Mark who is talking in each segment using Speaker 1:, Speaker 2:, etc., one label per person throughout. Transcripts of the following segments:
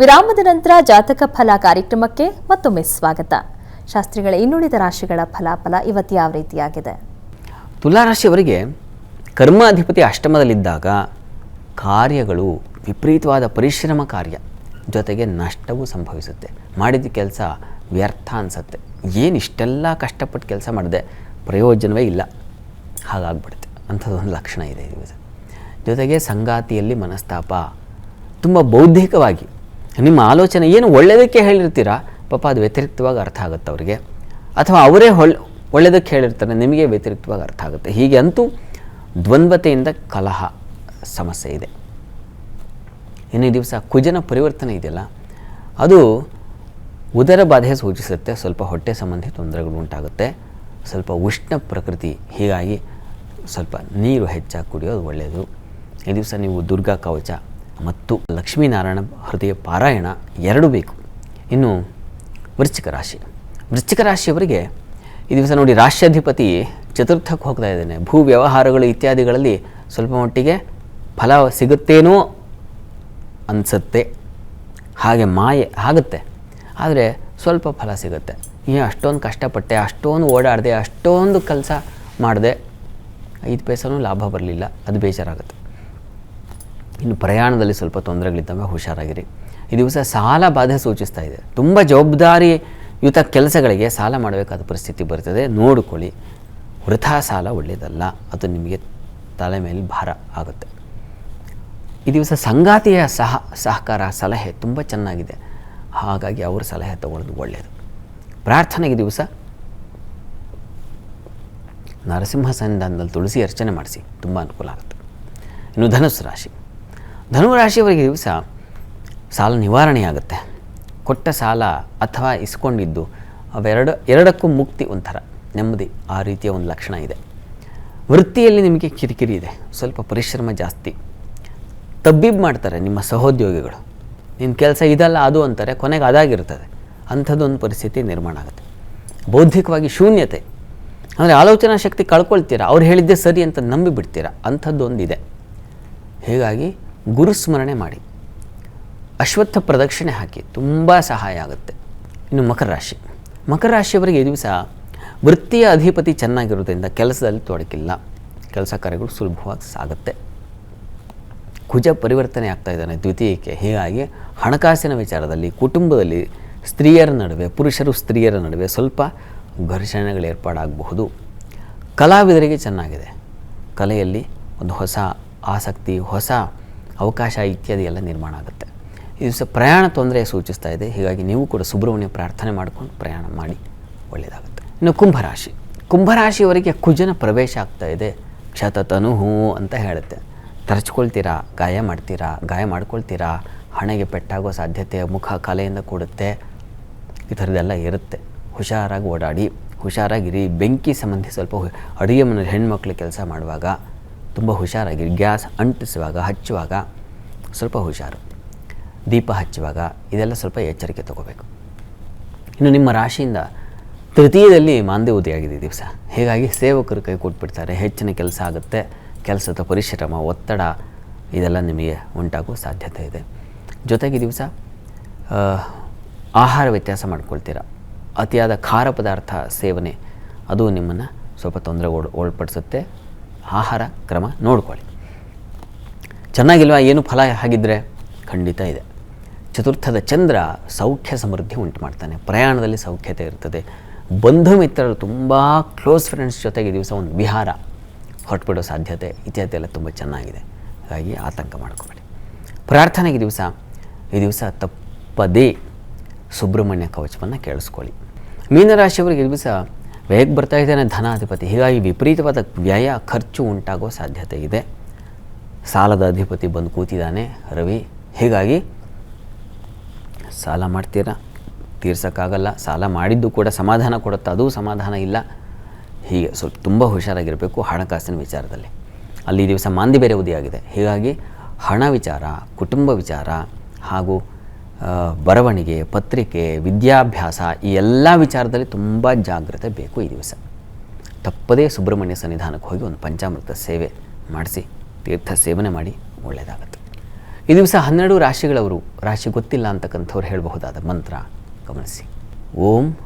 Speaker 1: ವಿರಾಮದ ನಂತರ ಜಾತಕ ಫಲ ಕಾರ್ಯಕ್ರಮಕ್ಕೆ ಮತ್ತೊಮ್ಮೆ ಸ್ವಾಗತ. ಶಾಸ್ತ್ರಿಗಳ ಇನ್ನುಳಿದ ರಾಶಿಗಳ ಫಲಾಫಲ ಇವತ್ತು ಯಾವ ರೀತಿಯಾಗಿದೆ?
Speaker 2: ತುಲಾರಾಶಿಯವರಿಗೆ ಕರ್ಮಾಧಿಪತಿ ಅಷ್ಟಮದಲ್ಲಿದ್ದಾಗ ಕಾರ್ಯಗಳು ವಿಪರೀತವಾದ ಪರಿಶ್ರಮ ಕಾರ್ಯ ಜೊತೆಗೆ ನಷ್ಟವೂ ಸಂಭವಿಸುತ್ತೆ. ಮಾಡಿದ ಕೆಲಸ ವ್ಯರ್ಥ ಅನಿಸುತ್ತೆ. ಏನು ಇಷ್ಟೆಲ್ಲ ಕಷ್ಟಪಟ್ಟು ಕೆಲಸ ಮಾಡಿದೆ ಪ್ರಯೋಜನವೇ ಇಲ್ಲ. ಹಾಗಾಗ್ಬಿಡುತ್ತೆ. ಅಂಥದ್ದೊಂದು ಲಕ್ಷಣ ಇದೆ ಜೊತೆಗೆ ಸಂಗಾತಿಯಲ್ಲಿ ಮನಸ್ತಾಪ ತುಂಬ ಬೌದ್ಧಿಕವಾಗಿ ನಿಮ್ಮ ಆಲೋಚನೆ ಏನು ಒಳ್ಳೆಯದಕ್ಕೆ ಹೇಳಿರ್ತೀರಾ? ಪಾಪ ಅದು ವ್ಯತಿರಿಕ್ತವಾಗಿ ಅರ್ಥ ಆಗುತ್ತೆ ಅವರಿಗೆ. ಅಥವಾ ಅವರೇ ಹೊಳ್, ಒಳ್ಳೆಯದಕ್ಕೆ ಹೇಳಿರ್ತಾರೆ, ನಿಮಗೆ ವ್ಯತಿರಿಕ್ತವಾಗಿ ಅರ್ಥ ಆಗುತ್ತೆ. ಹೀಗೆ ಅಂತೂ ದ್ವಂದ್ವತೆಯಿಂದ ಕಲಹ ಸಮಸ್ಯೆ ಇದೆ. ಇನ್ನು ದಿವಸ ಕುಜನ ಪರಿವರ್ತನೆ ಇದೆಯಲ್ಲ, ಅದು ಉದರ ಬಾಧೆ ಸೂಚಿಸುತ್ತೆ, ಸ್ವಲ್ಪ ಹೊಟ್ಟೆ ಸಂಬಂಧಿ ತೊಂದರೆಗಳು ಉಂಟಾಗುತ್ತೆ, ಸ್ವಲ್ಪ ಉಷ್ಣ ಪ್ರಕೃತಿ ಹೀಗಾಗಿ ಸ್ವಲ್ಪ ನೀರು ಹೆಚ್ಚಾಗಿ ಕುಡಿಯೋದು ಒಳ್ಳೆಯದು. ಈ ದಿವಸ ನೀವು ದುರ್ಗಾ ಕವಚ ಮತ್ತು ಲಕ್ಷ್ಮೀನಾರಾಯಣ ಹೃದಯ ಪಾರಾಯಣ ಎರಡೂ ಬೇಕು. ಇನ್ನು ವೃಶ್ಚಿಕ ರಾಶಿ. ವೃಶ್ಚಿಕ ರಾಶಿಯವರಿಗೆ ಈ ದಿವಸ ನೋಡಿ ರಾಷ್ಟ್ರಾಧಿಪತಿ ಚತುರ್ಥಕ್ಕೆ ಹೋಗ್ತಾ ಇದ್ದಾನೆ. ಭೂ ವ್ಯವಹಾರಗಳು ಇತ್ಯಾದಿಗಳಲ್ಲಿ ಸ್ವಲ್ಪ ಮಟ್ಟಿಗೆ ಫಲ ಸಿಗುತ್ತೇನೋ ಅನಿಸುತ್ತೆ. ಹಾಗೆ ಮಾಯೆ ಆಗುತ್ತೆ. ಆದರೆ ಸ್ವಲ್ಪ ಫಲ ಸಿಗುತ್ತೆ. ಈ ಅಷ್ಟೊಂದು ಕಷ್ಟಪಟ್ಟೆ, ಅಷ್ಟೊಂದು ಓಡಾಡಿದೆ, ಅಷ್ಟೊಂದು ಕೆಲಸ ಮಾಡಿದೆ, ಐದು ಪೈಸೂ ಲಾಭ ಬರಲಿಲ್ಲ. ಅದು ಬೇಜಾರಾಗುತ್ತೆ. ಇನ್ನು ಪ್ರಯಾಣದಲ್ಲಿ ಸ್ವಲ್ಪ ತೊಂದರೆಗಳಿದ್ದಾವೆ, ಹುಷಾರಾಗಿರಿ. ಈ ದಿವಸ ಸಾಲ ಬಾಧೆ ಸೂಚಿಸ್ತಾ ಇದೆ. ತುಂಬ ಜವಾಬ್ದಾರಿಯುತ ಕೆಲಸಗಳಿಗೆ ಸಾಲ ಮಾಡಬೇಕಾದ ಪರಿಸ್ಥಿತಿ ಬರ್ತದೆ. ನೋಡಿಕೊಳ್ಳಿ. ವೃಥಾ ಸಾಲ ಒಳ್ಳೆಯದಲ್ಲ. ಅದು ನಿಮಗೆ ತಲೆ ಮೇಲೆ ಭಾರ ಆಗುತ್ತೆ. ಈ ದಿವಸ ಸಂಗಾತಿಯ ಸಹ, ಸಹಕಾರ, ಸಲಹೆ ತುಂಬ ಚೆನ್ನಾಗಿದೆ. ಹಾಗಾಗಿ ಅವ್ರ ಸಲಹೆ ತಗೊಳ್ಳೋದು ಒಳ್ಳೆಯದು. ಪ್ರಾರ್ಥನೆಗೆ ದಿವಸ ನರಸಿಂಹ ಸನ್ನಿಧಾನದಲ್ಲಿ ತುಳಸಿ ಅರ್ಚನೆ ಮಾಡಿಸಿ. ತುಂಬ ಅನುಕೂಲ ಆಗುತ್ತೆ. ಇನ್ನು ಧನುಸ್ ರಾಶಿ. ಧನು ರಾಶಿಯವರಿಗೆ ಈ ದಿವಸ ಸಾಲ ನಿವಾರಣೆಯಾಗುತ್ತೆ ಕೊಟ್ಟ ಸಾಲ ಅಥವಾ ಇಸ್ಕೊಂಡಿದ್ದು ಅವೆರಡು, ಎರಡಕ್ಕೂ ಮುಕ್ತಿ ಒಂಥರ. ನೆಮ್ಮದಿ, ಆ ರೀತಿಯ ಒಂದು ಲಕ್ಷಣ ಇದೆ. ವೃತ್ತಿಯಲ್ಲಿ ನಿಮಗೆ ಕಿರಿಕಿರಿ ಇದೆ. ಸ್ವಲ್ಪ ಪರಿಶ್ರಮ ಜಾಸ್ತಿ. ತಬ್ಬಿಬ್ ಮಾಡ್ತಾರೆ ನಿಮ್ಮ ಸಹೋದ್ಯೋಗಿಗಳು. ನಿನ್ನ ಕೆಲಸ ಇದಲ್ಲ, ಅದು ಅಂತಾರೆ, ಕೊನೆಗೆ ಅದಾಗಿರ್ತದೆ. ಅಂಥದ್ದೊಂದು ಪರಿಸ್ಥಿತಿ ನಿರ್ಮಾಣ ಆಗುತ್ತೆ. ಬೌದ್ಧಿಕವಾಗಿ ಶೂನ್ಯತೆ. ಅಂದರೆ ಆಲೋಚನಾ ಶಕ್ತಿ ಕಳ್ಕೊಳ್ತೀರಾ? ಅವ್ರು ಹೇಳಿದ್ದೆ ಸರಿ ಅಂತ ನಂಬಿಬಿಡ್ತೀರಾ? ಅಂಥದ್ದೊಂದಿದೆ. ಹೀಗಾಗಿ ಗುರುಸ್ಮರಣೆ ಮಾಡಿ. ಅಶ್ವತ್ಥ ಪ್ರದಕ್ಷಿಣೆ ಹಾಕಿ ತುಂಬ ಸಹಾಯ ಆಗುತ್ತೆ. ಇನ್ನು ಮಕರ ರಾಶಿ. ಮಕರ ರಾಶಿಯವರಿಗೆ ಈ ದಿವಸ ವೃತ್ತಿಯ ಅಧಿಪತಿ ಚೆನ್ನಾಗಿರೋದ್ರಿಂದ ಕೆಲಸದಲ್ಲಿ ತೊಡಕಿಲ್ಲ. ಕೆಲಸ ಕಾರ್ಯಗಳು ಸುಲಭವಾಗಿ ಸಾಗುತ್ತೆ. ಕುಜ ಪರಿವರ್ತನೆ ಆಗ್ತಾ ಇದ್ದಾನೆ ದ್ವಿತೀಯಕ್ಕೆ. ಹೀಗಾಗಿ ಹಣಕಾಸಿನ ವಿಚಾರದಲ್ಲಿ ಕುಟುಂಬದಲ್ಲಿ ಸ್ತ್ರೀಯರ ನಡುವೆ, ಪುರುಷರು ಸ್ತ್ರೀಯರ ನಡುವೆ ಸ್ವಲ್ಪ ಘರ್ಷಣೆಗಳು ಏರ್ಪಾಡಾಗಬಹುದು. ಕಲಾವಿದರಿಗೆ ಚೆನ್ನಾಗಿದೆ. ಕಲೆಯಲ್ಲಿ ಒಂದು ಹೊಸ ಆಸಕ್ತಿ, ಹೊಸ ಅವಕಾಶ ಇತ್ಯಾದಿ ಎಲ್ಲ ನಿರ್ಮಾಣ ಆಗುತ್ತೆ. ಇದು ಸಹ ಪ್ರಯಾಣ ತೊಂದರೆ ಸೂಚಿಸ್ತಾ ಇದೆ. ಹೀಗಾಗಿ ನೀವು ಕೂಡ ಸುಬ್ರಹ್ಮಣ್ಯ ಪ್ರಾರ್ಥನೆ ಮಾಡ್ಕೊಂಡು ಪ್ರಯಾಣ ಮಾಡಿ ಒಳ್ಳೆಯದಾಗುತ್ತೆ ಇನ್ನು ಕುಂಭರಾಶಿ. ಕುಂಭರಾಶಿಯವರಿಗೆ ಕುಜನ ಪ್ರವೇಶ ಆಗ್ತಾ ಇದೆ. ಕ್ಷತತನು ಹೂ ಅಂತ ಹೇಳುತ್ತೆ. ತರಚ್ಕೊಳ್ತೀರಾ ಗಾಯ ಮಾಡ್ತೀರಾ? ಗಾಯ ಮಾಡ್ಕೊಳ್ತೀರಾ? ಹಣೆಗೆ ಪೆಟ್ಟಾಗೋ ಸಾಧ್ಯತೆ, ಮುಖ ಕಲೆಯಿಂದ ಕೂಡುತ್ತೆ. ಈ ಥರದ್ದೆಲ್ಲ ಇರುತ್ತೆ. ಹುಷಾರಾಗಿ ಓಡಾಡಿ, ಹುಷಾರಾಗಿರಿ. ಬೆಂಕಿ ಸಂಬಂಧಿ ಸ್ವಲ್ಪ ಅಡುಗೆ ಮನೆಯಲ್ಲಿ ಹೆಣ್ಮಕ್ಳು ಕೆಲಸ ಮಾಡುವಾಗ ತುಂಬ ಹುಷಾರಾಗಿ ಗ್ಯಾಸ್ ಅಂಟಿಸುವಾಗ, ಹಚ್ಚುವಾಗ ಸ್ವಲ್ಪ ಹುಷಾರು. ದೀಪ ಹಚ್ಚುವಾಗ ಇದೆಲ್ಲ ಸ್ವಲ್ಪ ಎಚ್ಚರಿಕೆ ತಗೋಬೇಕು. ಇನ್ನು ನಿಮ್ಮ ರಾಶಿಯಿಂದ ತೃತೀಯದಲ್ಲಿ ಮಾಂದೆ ಉದಯಾಗಿದೆ ದಿವಸ. ಹೀಗಾಗಿ ಸೇವಕರು ಕೈ ಕೊಟ್ಬಿಡ್ತಾರೆ. ಹೆಚ್ಚಿನ ಕೆಲಸ ಆಗುತ್ತೆ. ಕೆಲಸದ ಪರಿಶ್ರಮ, ಒತ್ತಡ ಇದೆಲ್ಲ ನಿಮಗೆ ಉಂಟಾಗುವ ಸಾಧ್ಯತೆ ಇದೆ. ಜೊತೆಗೆ ದಿವಸ ಆಹಾರ ವ್ಯತ್ಯಾಸ ಮಾಡ್ಕೊಳ್ತೀರ? ಅತಿಯಾದ ಖಾರ ಪದಾರ್ಥ ಸೇವನೆ, ಅದು ನಿಮ್ಮನ್ನು ಸ್ವಲ್ಪ ತೊಂದರೆ ಒಳ್ ಒಳಪಡಿಸುತ್ತೆ ಆಹಾರ, ಕ್ರಮ ನೋಡ್ಕೊಳ್ಳಿ. ಚೆನ್ನಾಗಿಲ್ವಾ? ಏನು ಫಲ ಹಾಗಿದ್ದರೆ ಖಂಡಿತ ಇದೆ. ಚತುರ್ಥದ ಚಂದ್ರ ಸೌಖ್ಯ ಸಮೃದ್ಧಿ ಉಂಟು ಮಾಡ್ತಾನೆ. ಪ್ರಯಾಣದಲ್ಲಿ ಸೌಖ್ಯತೆ ಇರ್ತದೆ. ಬಂಧು ಮಿತ್ರರು ತುಂಬ ಕ್ಲೋಸ್ ಫ್ರೆಂಡ್ಸ್ ಜೊತೆಗೆ ದಿವಸ ಒಂದು ವಿಹಾರ ಹೊರಟುಬಿಡೋ ಸಾಧ್ಯತೆ ಇತ್ಯಾದಿ ಎಲ್ಲ ತುಂಬ ಚೆನ್ನಾಗಿದೆ. ಹಾಗಾಗಿ ಆತಂಕ ಮಾಡ್ಕೋಬೇಡಿ. ಪ್ರಾರ್ಥನೆಗೆ ದಿವಸ, ಈ ದಿವಸ ತಪ್ಪದೇ ಸುಬ್ರಹ್ಮಣ್ಯ ಕವಚವನ್ನು ಕೇಳಿಸ್ಕೊಳ್ಳಿ. ಮೀನರಾಶಿಯವರಿಗೆ ಈ ದಿವಸ ವ್ಯಯಕ್ಕೆ ಬರ್ತಾ ಇದ್ದಾನೆ, ಧನಾಧಿಪತಿ. ಹೀಗಾಗಿ ವಿಪರೀತವಾದ ವ್ಯಯ, ಖರ್ಚು ಉಂಟಾಗೋ ಸಾಧ್ಯತೆ ಇದೆ. ಸಾಲದ ಅಧಿಪತಿ ಬಂದು ಕೂತಿದ್ದಾನೆ ರವಿ. ಹೀಗಾಗಿ ಸಾಲ ಮಾಡ್ತೀರಾ? ತೀರ್ಸೋಕ್ಕಾಗಲ್ಲ. ಸಾಲ ಮಾಡಿದ್ದು ಕೂಡ ಸಮಾಧಾನ ಕೊಡುತ್ತೆ. ಅದೂ ಸಮಾಧಾನ ಇಲ್ಲ. ಹೀಗೆ ಸ್ವಲ್ಪ ತುಂಬ ಹುಷಾರಾಗಿರಬೇಕು ಹಣಕಾಸಿನ ವಿಚಾರದಲ್ಲಿ. ಅಲ್ಲಿ ದಿವಸ ಮಾಂದಿ ಬೇರೆ ಉದಿಯಾಗಿದೆ. ಹೀಗಾಗಿ ಹಣ ವಿಚಾರ, ಕುಟುಂಬ ವಿಚಾರ ಹಾಗೂ ಬರವಣಿಗೆ, ಪತ್ರಿಕೆ, ವಿದ್ಯಾಭ್ಯಾಸ ಈ ಎಲ್ಲ ವಿಚಾರದಲ್ಲಿ ತುಂಬ ಜಾಗ್ರತೆ ಬೇಕು ಈ ದಿವಸ. ತಪ್ಪದೇ ಸುಬ್ರಹ್ಮಣ್ಯ ಸನ್ನಿಧಾನಕ್ಕೆ ಹೋಗಿ ಒಂದು ಪಂಚಾಮೃತ ಸೇವೆ ಮಾಡಿಸಿ, ತೀರ್ಥ ಸೇವನೆ ಮಾಡಿ ಒಳ್ಳೆಯದಾಗುತ್ತೆ. ಈ ದಿವಸ ಹನ್ನೆರಡು ರಾಶಿಗಳವರು, ರಾಶಿ ಗೊತ್ತಿಲ್ಲ ಅಂತಕ್ಕಂಥವ್ರು ಹೇಳಬಹುದಾದ ಮಂತ್ರ, ಗಮನಿಸಿ. ಓಂ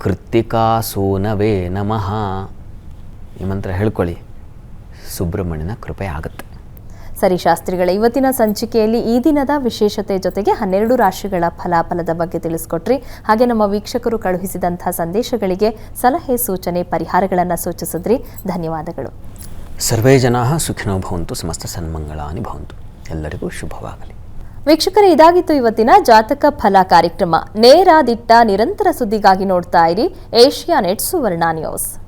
Speaker 2: ಕೃತ್ತಿಕಾ ಸೋನವೇ ನಮಃ. ಈ ಮಂತ್ರ ಹೇಳ್ಕೊಳ್ಳಿ, ಸುಬ್ರಹ್ಮಣ್ಯನ ಕೃಪೆ ಆಗುತ್ತೆ.
Speaker 1: ಸರಿ ಶಾಸ್ತ್ರಿಗಳ ಇವತ್ತಿನ ಸಂಚಿಕೆಯಲ್ಲಿ ಈ ದಿನದ ವಿಶೇಷತೆ ಜೊತೆಗೆ ಹನ್ನೆರಡು ರಾಶಿಗಳ ಫಲಾಫಲದ ಬಗ್ಗೆ ತಿಳಿಸ್ಕೊಟ್ರಿ. ಹಾಗೆ ನಮ್ಮ ವೀಕ್ಷಕರು ಕಳುಹಿಸಿದಂತಹ ಸಂದೇಶಗಳಿಗೆ ಸಲಹೆ ಸೂಚನೆ ಪರಿಹಾರಗಳನ್ನು ಸೂಚಿಸಿದ್ರಿ. ಧನ್ಯವಾದಗಳು.
Speaker 2: ಸರ್ವೇ ಜನಾ ಸುಖಿನೋ ಭವಂತು ಸಮಸ್ತ ಸನ್ಮಂಗಳಾನಿ ಭವಂತು. ಎಲ್ಲರಿಗೂ ಶುಭವಾಗಲಿ.
Speaker 1: ವೀಕ್ಷಕರೇ ಇದಾಗಿತ್ತು ಇವತ್ತಿನ ಜಾತಕ ಫಲ ಕಾರ್ಯಕ್ರಮ. ನೇರ ದಿಟ್ಟ ನಿರಂತರ ಸುದ್ದಿಗಾಗಿ ನೋಡ್ತಾ ಇರಿ. Asianet Suvarna news.